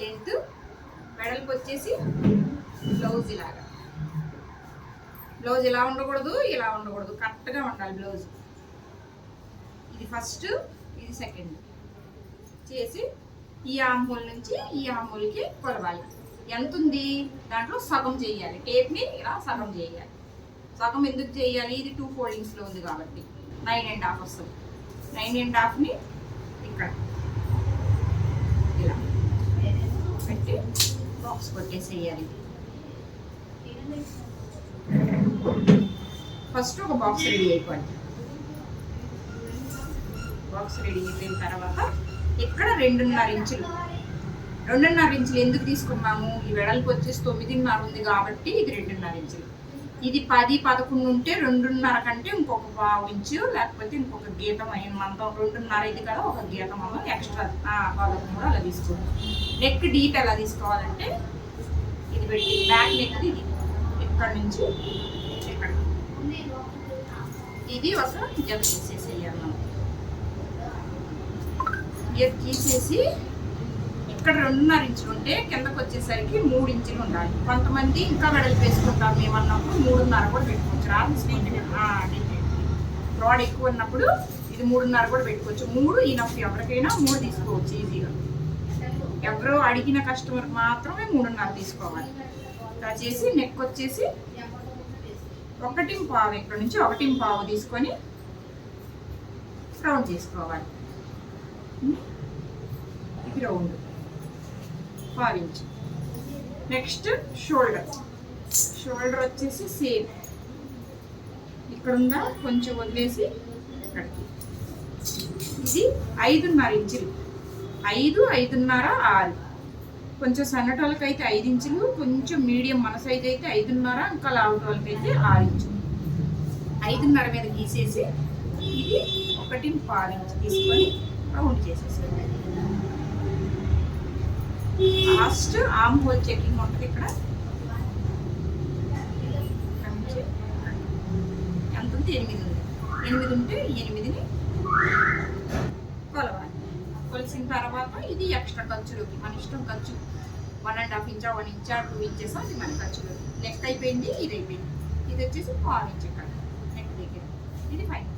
Length వెడల్పు వచ్చేసి blouse ఇలాగా. బ్లౌజ్ ఇలా ఉండకూడదు ఇలా ఉండకూడదు. కరెక్ట్గా ఉండాలి బ్లౌజ్. ఇది ఫస్ట్ ఇది సెకండ్. చేసి ఈ ఆమ్హోల్ నుంచి ఈ ఆమ్హోల్కి కొలవాలి. ఎంత ఉంది దాంట్లో సగం చేయాలి. టేప్ని ఇలా సగం చేయాలి. సగం ఎందుకు చేయాలి? ఇది టూ ఫోల్డింగ్స్లో ఉంది కాబట్టి. నైన్ అండ్ హాఫ్ వస్తుంది. నైన్ అండ్ హాఫ్ని ఇక్కడ ఇలా పెట్టి బాక్స్ కొట్టేసేయాలి ఫస్ట్ ఒక బాక్స్ రెడీ అయిపోయింది. బాక్స్ రెడీ అయిపోయిన తర్వాత ఇక్కడ రెండున్నర ఇంచులు. రెండున్నర ఇంచులు ఎందుకు తీసుకున్నాము? ఈ వెడల్పు వచ్చేసి తొమ్మిదిన్నర ఉంది కాబట్టి ఇది రెండున్నర ఇంచులు. ఇది పది పదకొండు ఉంటే రెండున్నర కంటే ఇంకొక పావు ఇంచు లేకపోతే ఇంకొక గీతం అయిన మనతో రెండున్నర ఇది కదా ఒక గీతం అమ్మ ఎక్స్ట్రా పదకొండు కూడా అలా తీసుకోవాలి. నెక్ డీప్ ఎలా తీసుకోవాలంటే ఇది పెట్టి బ్యాక్ నెక్ ఇది. ఇక్కడ నుంచి ఇక్కడ. ఇది ఒక జత తీసేసేయాలి మనం. ఇది తీసేసి ఇక్కడ రెండున్నర ఇంచులు ఉంటే కిందకు వచ్చేసరికి మూడు ఇంచులు ఉండాలి. కొంతమంది ఇంకా వెడల్పు వేసుకుంటాం మేమన్నప్పుడు మూడున్నర కూడా పెట్టుకోవచ్చు. రాదు రాడ్ ఎక్కువ ఉన్నప్పుడు ఇది మూడున్నర కూడా పెట్టుకోవచ్చు. మూడు ఈ నొప్పి ఎవరికైనా మూడు తీసుకోవచ్చు ఈజీగా. ఎవరో అడిగిన కస్టమర్ మాత్రమే మూడున్నర తీసుకోవాలి. ఇలా చేసి నెక్ వచ్చేసి ఒకటి పావు ఇక్కడ నుంచి ఒకటి పావు తీసుకొని రౌండ్ చేసుకోవాలి. ఇది round five inch. Next shoulder shoulder వచ్చేసి సేమ్ ఇక్కడ ఉందా కొంచెం వదిలేసి ఇక్కడికి. ఇది ఐదున్నర ఇంచులు. ఐదు ఐదున్నర ఆరు. కొంచెం సన్నటోళ్ళకి అయితే ఐదు ఇంచులు కొంచెం మీడియం మన సైజ్ అయితే ఐదున్నర ఇంకా లావుటోళ్ళకి అయితే ఆరు ఇంచులు. ఐదున్నర మీద గీసేసి ఇది ఒకటి పాలు ఇంచు తీసుకొని రౌండ్ చేసేసాను లాస్ట్ ఆమ్ హోల్ చెకింగ్ ఉంటుంది ఇక్కడ. ఎంత ఉంది ఎనిమిది ఉంది. ఎనిమిది ఉంటే ఎనిమిది ఎనిమిదిని కొలవాలి కొలిసిన తర్వాత ఇది ఎక్స్ట్రా ఖర్చులోకి మన ఇష్టం ఖర్చు వన్ అండ్ హాఫ్ ఇంచా వన్ ఇంచా టూ ఇంచెస్ అది మన ఖర్చులోకి. నెక్స్ట్ అయిపోయింది ఇది అయిపోయింది ఇది వచ్చేసి పావు ఇంచ్ ఇక్కడ నెక్ దగ్గర. ఇది ఫైన్